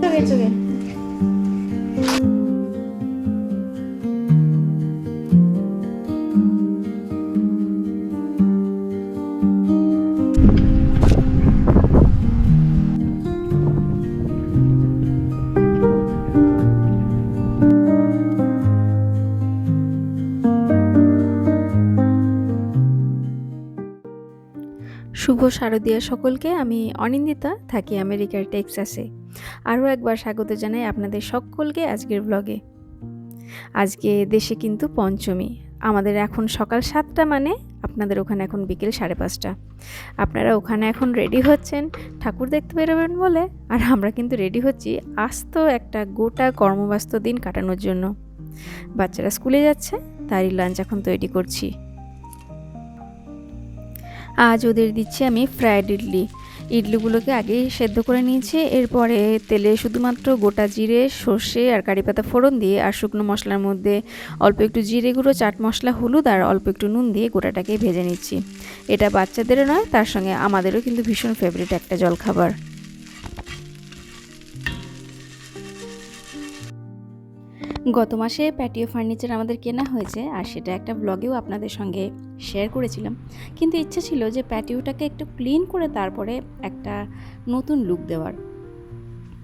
저기 저기. শুভ শারদীয়া সকলকে আমি অনিন্দিতা, থাকি আমেরিকার টেক্সাসে। আরও একবার স্বাগত জানাই আপনাদের সকলকে আজকের ব্লগে আজকে দেশে কিন্তু পঞ্চমী। আমাদের এখন সকাল সাতটা মানে আপনাদের ওখানে এখন বিকেল সাড়ে পাঁচটা। আপনারা ওখানে এখন রেডি হচ্ছেন, ঠাকুর দেখতে বেরোবেন বলে, আর আমরা কিন্তু রেডি হচ্ছি আস্ত একটা গোটা কর্মব্যস্ত দিন কাটানোর জন্য। বাচ্চারা স্কুলে যাচ্ছে, তারই লাঞ্চ এখন তৈরি করছি। আজ ওদের দিচ্ছি আমি ফ্রায়েড ইডলি। ইডলিগুলোকে আগেই সেদ্ধ করে নিয়েছি, এরপরে তেলে শুধুমাত্র গোটা জিরে, সর্ষে আর কারি পাতা ফোড়ন দিয়ে আর শুকনো মশলার মধ্যে অল্প একটু জিরে গুঁড়ো, চাট মশলা, হলুদ আর অল্প একটু নুন দিয়ে গোটাটাকে ভেজে নিচ্ছি। এটা বাচ্চাদেরও নয়, তার সঙ্গে আমাদেরও কিন্তু ভীষণ ফেভারিট একটা জলখাবার। গত মাসে প্যাটিও ফার্নিচার আমাদের কেনা হয়েছে আর সেটা একটা ব্লগেও আপনাদের সঙ্গে শেয়ার করেছিলাম। কিন্তু ইচ্ছে ছিল যে প্যাটিওটাকে একটু ক্লিন করে তারপরে একটা নতুন লুক দেওয়ার।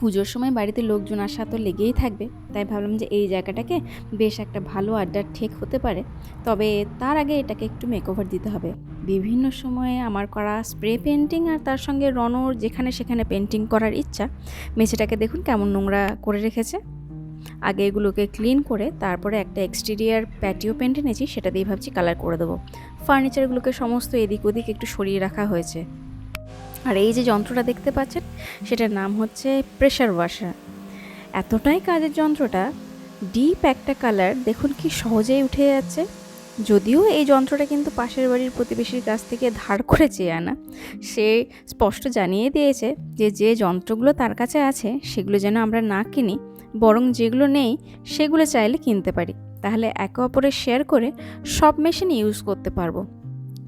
পুজোর সময় বাড়িতে লোকজন আসা তো লেগেই থাকবে, তাই ভাবলাম যে এই জায়গাটাকে বেশ একটা ভালো আড্ডার ঠেক হতে পারে। তবে তার আগে এটাকে একটু মেকওভার দিতে হবে। বিভিন্ন সময়ে আমার করা স্প্রে পেন্টিং আর তার সঙ্গে রনর যেখানে সেখানে পেন্টিং করার ইচ্ছা, মেঝেটাকে দেখুন কেমন নোংরা করে রেখেছে। আগে এগুলোকে ক্লিন করে তারপরে একটা এক্সটেরিয়ার প্যাটিও পেন্ট এনেছি, সেটা দিয়ে ভাবছি কালার করে দেবো। ফার্নিচারগুলোকে সমস্ত এদিক ওদিক একটু সরিয়ে রাখা হয়েছে। আর এই যে যন্ত্রটা দেখতে পাচ্ছেন, সেটার নাম হচ্ছে প্রেশার ওয়াশার এতটাই কাজের যন্ত্রটা ডিপ একটা কালার দেখুন কি সহজেই উঠে যাচ্ছে। যদিও এই যন্ত্রটা কিন্তু পাশের বাড়ির প্রতিবেশীর কাছ থেকে ধার করে চেয়ে আনা, সে স্পষ্ট জানিয়ে দিয়েছে যে যে যন্ত্রগুলো তার কাছে আছে, সেগুলো যেন আমরা না কিনি বরং যেগুলো নেই সেগুলো চাইলে কিনতে পারি। তাহলে একে অপরের শেয়ার করে সব মেশিন ইউজ করতে পারব।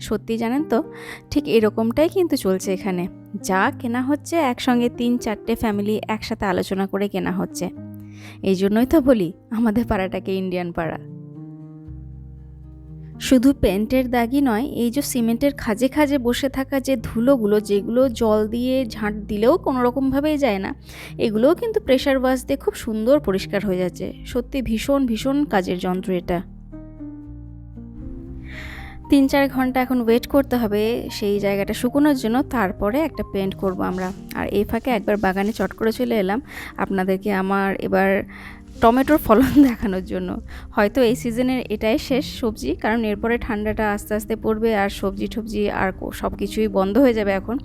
সত্যি জানেন তো, ঠিক এরকমটাই কিন্তু চলছে এখানে। যা কেনা হচ্ছে একসঙ্গে তিন চারটে ফ্যামিলি একসাথে আলোচনা করে কেনা হচ্ছে। এই জন্যই তো বলি, আমাদের পাড়াটাকে ইন্ডিয়ান পাড়া। শুধু পেন্টের দাগই নয়, এই যে সিমেন্টের খাজে খাজে বসে থাকা যে ধুলোগুলো, যেগুলো জল দিয়ে ঝাঁট দিলেও কোনো রকমভাবেই যায় না, এগুলোও কিন্তু প্রেশার ওয়াশ দিয়ে খুব সুন্দর পরিষ্কার হয়ে যাচ্ছে। সত্যি ভীষণ ভীষণ কাজের যন্ত্র এটা। তিন চার ঘণ্টা এখন ওয়েট করতে হবে, সেই জায়গাটা শুকোনোর জন্য, তারপরে একটা পেন্ট করব আমরা। আর এই ফাঁকে একবার বাগানে চট করে চলে এলাম। আপনাদেরকে আমার এবার টমেটোর ফলন দেখানোর জন্য। হয়তো এই সিজনের এটাই শেষ সবজি, কারণ এরপরে ঠান্ডাটা আস্তে আস্তে পড়বে আর সবজি টবজি আর সব কিছুই বন্ধ হয়ে যাবে এখন।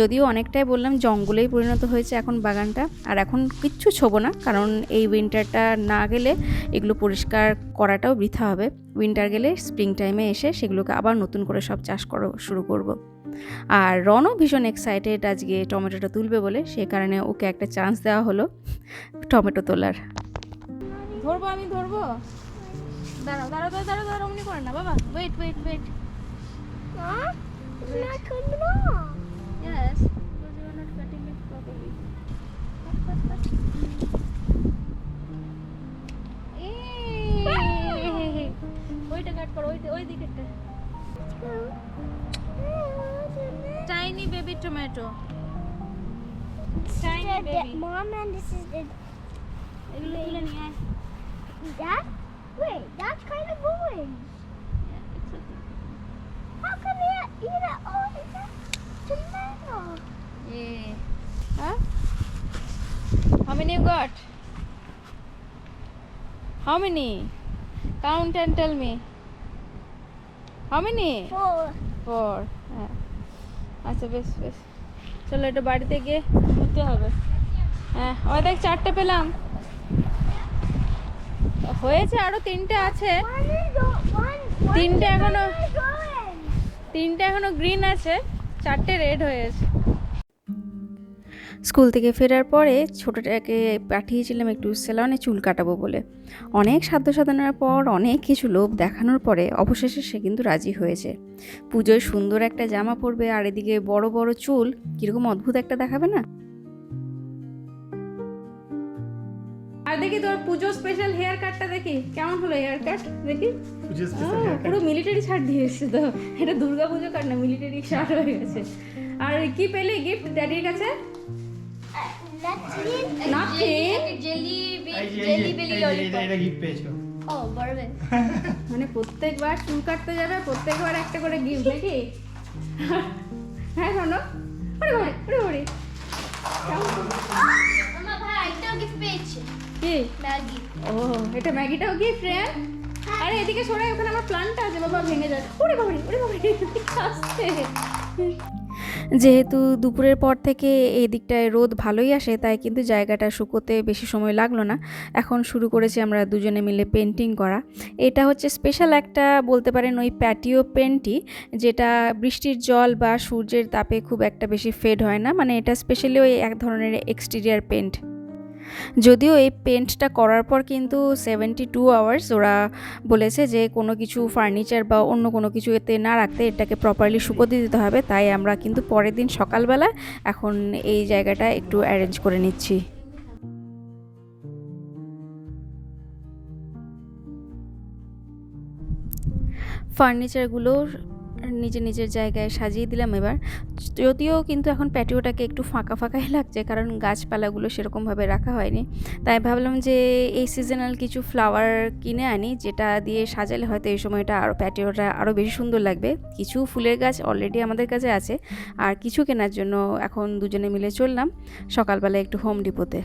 যদিও অনেকটাই বললাম, জঙ্গলেই পরিণত হয়েছে এখন বাগানটা। আর এখন কিচ্ছু ছোবো না, কারণ এই উইন্টারটা না গেলে এগুলো পরিষ্কার করাটাও বৃথা হবে। উইন্টার গেলে স্প্রিং টাইমে এসে সেগুলোকে আবার নতুন করে সব চাষ করা, শুরু করব। আর রনও ভীষণ এক্সাইটেড আজকে টমেটোটা তুলবে বলে, সে কারণে ওকে একটা চান্স দেওয়া হলো টমেটো তোলার। ধরবো আমি ধরবো দাঁড়াও দাঁড়াও দাঁড়াও দাঁড়াও অমনি করে না বাবা wait wait wait tiny baby tomato মা that. Wait, that's kind of orange. Yeah, it's okay. How come they eat it? Oh, it's a tomato. Yeah. Huh? How many you got? How many? Count and tell me. How many? Four. হ্যাঁ আচ্ছা বেশ বেশ চলো এটা বাড়িতে গিয়ে ঘুরতে হবে হ্যাঁ ওই দেখ চারটে পেলাম হয়েছে আরও তিনটে আছে। তিনটে এখনও তিনটে এখনও গ্রিন আছে চারটে রেড হয়েছে। স্কুল থেকে ফেরার পরে ছোটোটাকে পাঠিয়েছিলাম একটু সেলনে চুল কাটাবো বলে। অনেক সাধ্য সাধনার পর অনেক কিছু লোভ দেখানোর পরে অবশেষে সে কিন্তু রাজি হয়েছে। পুজোয় সুন্দর একটা জামা পরবে আর এদিকে বড় বড় চুল কীরকম অদ্ভুত একটা দেখাবে না? দেখি তোর পুজো স্পেশাল হেয়ার কাটটা দেখি। কেমন হলো হেয়ার কাট দেখি। পুজো স্পেশাল পুরো মিলিটারি শার্ট দিয়ে এসছে তো। এটা দুর্গা পুজো কাট না মিলিটারি শার্ট হয়ে গেছে। আর কি পেলে গিফট ড্যাডির কাছে. মানে প্রত্যেকবার চুল কাটতে যাবে প্রত্যেকবার একটা করে গিফট নাকি? হ্যাঁ শোনো। ওরে বাবারে, ওরে কি? ম্যাগি। ও এটা ম্যাগিটাও গিফট রে আরে এদিকে সরে ওখানে আমার প্ল্যানটা আছে বাবা ভেঙে যায় ওরে বাবারে ওরে আসছে। যেহেতু দুপুরের পর থেকে এই দিকটায় রোদ ভালোই আসে তাই কিন্তু জায়গাটা শুকোতে বেশি সময় লাগল না। এখন শুরু করেছি আমরা দুজনে মিলে পেন্টিং করা। এটা হচ্ছে স্পেশাল একটা বলতে পারেন ওই প্যাটিও পেন্টই যেটা বৃষ্টির জল বা সূর্যের তাপে খুব একটা বেশি ফেড হয় না। মানে এটা স্পেশালি ওই এক ধরনের এক্সটেরিয়ার পেন্ট যদিও এই পেন্টটা করার পর কিন্তু সেভেন্টি টু আওয়ার্স ওরা বলেছে যে কোনো কিছু ফার্নিচার বা অন্য কোনো কিছু এতে না রাখতে এটাকে প্রপারলি শুকোতে দিতে হবে। তাই আমরা কিন্তু পরের দিন সকালবেলা এখন এই জায়গাটা একটু অ্যারেঞ্জ করে নিচ্ছি। ফার্নিচারগুলো নিজের নিজের জায়গায় সাজিয়ে দিলাম এবার। যদিও কিন্তু এখন প্যাটিওটাকে একটু ফাঁকা ফাঁকাই লাগছে, কারণ গাছপালাগুলো সেরকমভাবে রাখা হয়নি। তাই ভাবলাম যে এই সিজনাল কিছু ফ্লাওয়ার কিনে আনি, যেটা দিয়ে সাজালে হয়তো এই সময়টা আরও প্যাটিওটা আরও বেশি সুন্দর লাগবে। কিছু ফুলের গাছ অলরেডি আমাদের কাছে আছে, আর কিছু কেনার জন্য এখন দুজনে মিলে চললাম সকালবেলা একটু হোম ডিপোতে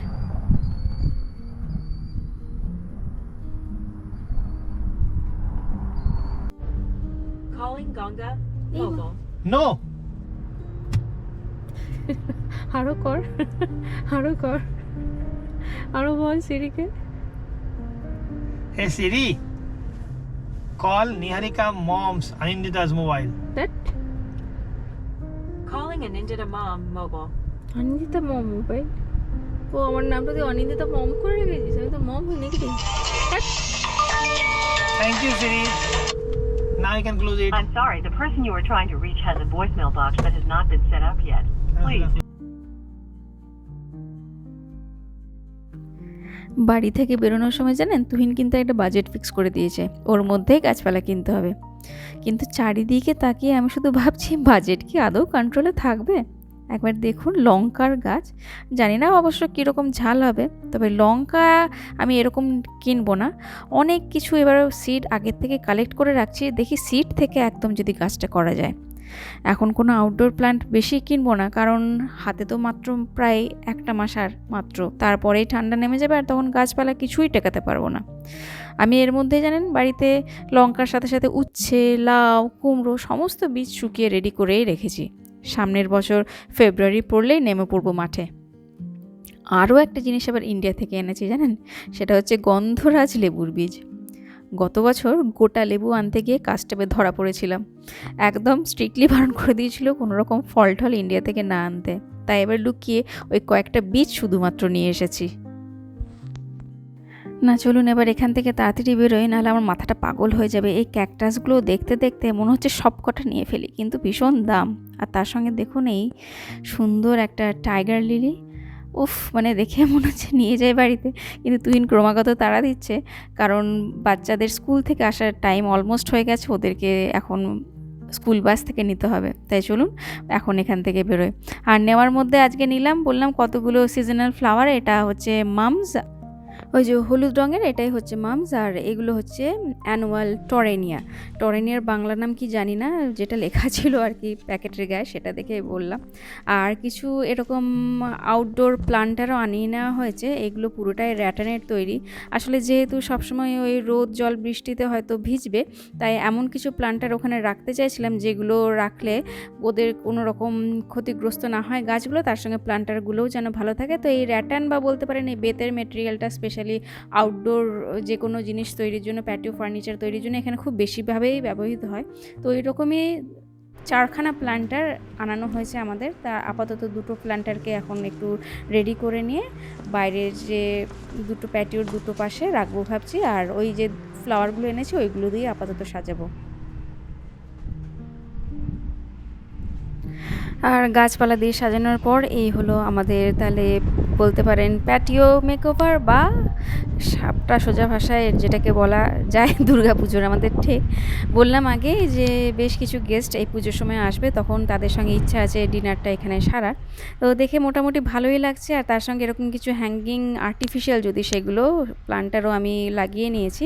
Calling Ganga Mobile. নো আরও কর আরও কর আরও বল সিরিকে hey Siri call Niharika mom's Anindita's mobile that Calling Anindita Mom Mobile. Anindita mom mobile ও আমার নামটা তুই অনিন্দিতা মম করে রেখেছিস আমি তো মম হই নাকি thank you Siri now you can close it. I'm sorry, the person you are trying to reach has a voicemail box that has not been set up yet. Please বাড়ি থেকে বেরোনোর সময় জানেন তুহিন কিন্তু একটা বাজেট ফিক্স করে দিয়েছে ওর মধ্যেই গাছপালা কিনতে হবে কিন্তু চারিদিকে তাকিয়ে আমি শুধু ভাবছি বাজেট কি আদৌ কন্ট্রোলে থাকবে একবার দেখুন লঙ্কার গাছ। জানি না অবশ্য কীরকম ঝাল হবে, তবে লঙ্কা আমি এরকম কিনবো না। অনেক কিছু এবার সিড আগের থেকে কালেক্ট করে রাখছি, দেখি সিড থেকে একদম যদি গাছটা করা যায়। এখন কোনো আউটডোর প্ল্যান্ট বেশি কিনবো না, কারণ হাতে তো মাত্র প্রায় একটা মাস আর মাত্র। তারপরেই ঠান্ডা নেমে যাবে আর তখন গাছপালা কিছুই টেকাতে পারব না। আমি এর মধ্যে জানেন বাড়িতে লঙ্কার সাথে সাথে উচ্ছে, লাউ, কুমড়ো, সমস্ত বীজ শুকিয়ে রেডি করেই রেখেছি। সামনের বছর ফেব্রুয়ারি পড়লেই নেমে পড়ব মাঠে। আরও একটা জিনিস আবার ইন্ডিয়া থেকে এনেছি, জানেন? সেটা হচ্ছে গন্ধরাজ লেবুর বীজ। গত বছর গোটা লেবু আনতে গিয়ে কাস্টেপে ধরা পড়েছিলাম। একদম স্ট্রিক্টলি বারণ করে দিয়েছিল কোনো রকম ফল টল ইন্ডিয়া থেকে না আনতে। তাই এবার লুকিয়ে ওই কয়েকটা বীজ শুধুমাত্র নিয়ে এসেছি। না, চলুন এবার এখান থেকে তাড়াতাড়ি বেরোই, নাহলে আমার মাথাটা পাগল হয়ে যাবে। এই ক্যাকটাসগুলো দেখতে দেখতে মনে হচ্ছে সব কটা নিয়ে ফেলি, কিন্তু ভীষণ দাম। আর তার সঙ্গে দেখুন এই সুন্দর একটা টাইগার লিলি। উফ মানে দেখে মনে হচ্ছে নিয়ে যাই বাড়িতে। কিন্তু তুহিন ক্রমাগত তাড়া দিচ্ছে, কারণ বাচ্চাদের স্কুল থেকে আসার টাইম অলমোস্ট হয়ে গেছে, ওদেরকে এখন স্কুল বাস থেকে নিতে হবে। তাই চলুন এখন এখান থেকে বেরোয় আর নেওয়ার মধ্যে আজকে নিলাম, বললাম কতগুলো সিজনাল ফ্লাওয়ার এটা হচ্ছে মামস ওই যে হলুদ রঙের এটাই হচ্ছে মামস, আর এগুলো হচ্ছে অ্যানুয়াল টরেনিয়া। টরেনিয়ার বাংলা নাম কি জানি না, যেটা লেখা ছিল আর কি প্যাকেটের গায়ে, সেটা দেখে বললাম। আর কিছু এরকম আউটডোর প্লান্টারও আনিয়ে নেওয়া হয়েছে, এগুলো পুরোটাই র্যাটানের তৈরি। আসলে যেহেতু সবসময় ওই রোদ, জল, বৃষ্টিতে হয়তো ভিজবে, তাই এমন কিছু প্লান্টার ওখানে রাখতে চাইছিলাম, যেগুলো রাখলে ওদের কোনো রকম ক্ষতিগ্রস্ত না হয় গাছগুলো, তার সঙ্গে প্লান্টারগুলোও যেন ভালো থাকে। তো এই র্যাটান বা বলতে পারেন এই বেতের মেটেরিয়ালটা স্পেশালি আউটডোর যে কোনো জিনিস তৈরির জন্য প্যাটিও ফার্নিচার তৈরির জন্য এখানে খুব বেশিভাবেই ব্যবহৃত হয়। তো এরকমই চারখানা প্ল্যান্টার আনানো হয়েছে আমাদের। তা আপাতত দুটো প্ল্যান্টারকে এখন একটু রেডি করে নিয়ে বাইরের যে দুটো প্যাটিওর দুটো পাশে রাখব ভাবছি। আর ওই যে ফ্লাওয়ারগুলো এনেছি, ওইগুলো দিয়ে আপাতত সাজাবো। আর গাছপালা দিয়ে সাজানোর পর এই হলো আমাদের তাহলে বলতে পারেন প্যাটিও মেকওভার বা সাপটা সোজা ভাষায় যেটাকে বলা যায় দুর্গা পুজোর আমাদের ঠিক। বললাম আগে যে বেশ কিছু গেস্ট এই পুজোর সময় আসবে, তখন তাদের সঙ্গে ইচ্ছা আছে ডিনারটা এখানে সারার। তো দেখে মোটামুটি ভালোই লাগছে, আর তার সঙ্গে এরকম কিছু হ্যাঙ্গিং আর্টিফিশিয়াল যদি সেগুলো প্লান্টারও আমি লাগিয়ে নিয়েছি।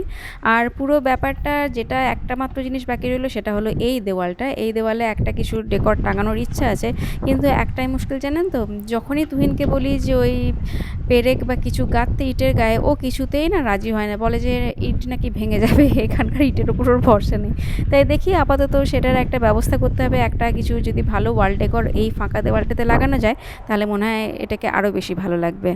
আর পুরো ব্যাপারটা যেটা একটা মাত্র জিনিস বাকি রইল, সেটা হলো এই দেওয়ালটা। এই দেওয়ালে একটা কিছু ডেকর টাঙানোর ইচ্ছা আছে, কিন্তু একটাই মুশকিল জানেন তো? যখনই তুহিনকে বলি যে ওই পেরেক বা কিছু গাঁথতে ইটের গায়ে ও কিছুতেই না রাজি হয় না। বলে যে, ইট নাকি ভেঙে যাবে, এখানকার ইটের উপর ওর ভরসা নেই। তাই দেখি আপাতত সেটার একটা ব্যবস্থা করতে হবে। একটা কিছু যদি ভালো ওয়াল ডেকর এই ফাঁকা দেওয়ালটাতে লাগানো যায়, তাহলে মনে হয় এটাকে আরও বেশি ভালো লাগবে।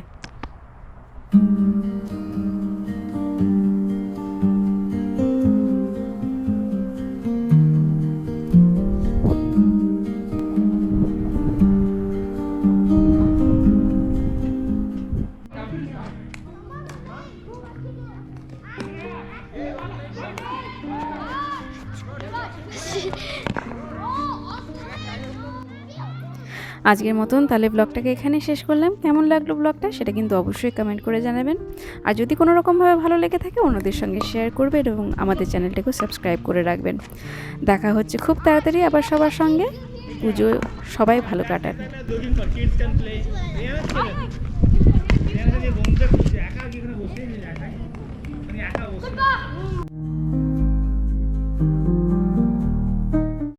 আজকের মতন তাহলে ব্লগটাকে এখানে শেষ করলাম। কেমন লাগল ব্লগটা সেটা কিন্তু অবশ্যই কমেন্ট করে জানাবেন। আর যদি কোনো রকমভাবে ভালো লেগে থাকে অন্যদের সঙ্গে শেয়ার করবেন এবং আমাদের চ্যানেলটাকেও সাবস্ক্রাইব করে রাখবেন। দেখা হচ্ছে খুব তাড়াতাড়ি আবার সবার সঙ্গে। পুজো সবাই ভালো কাটান।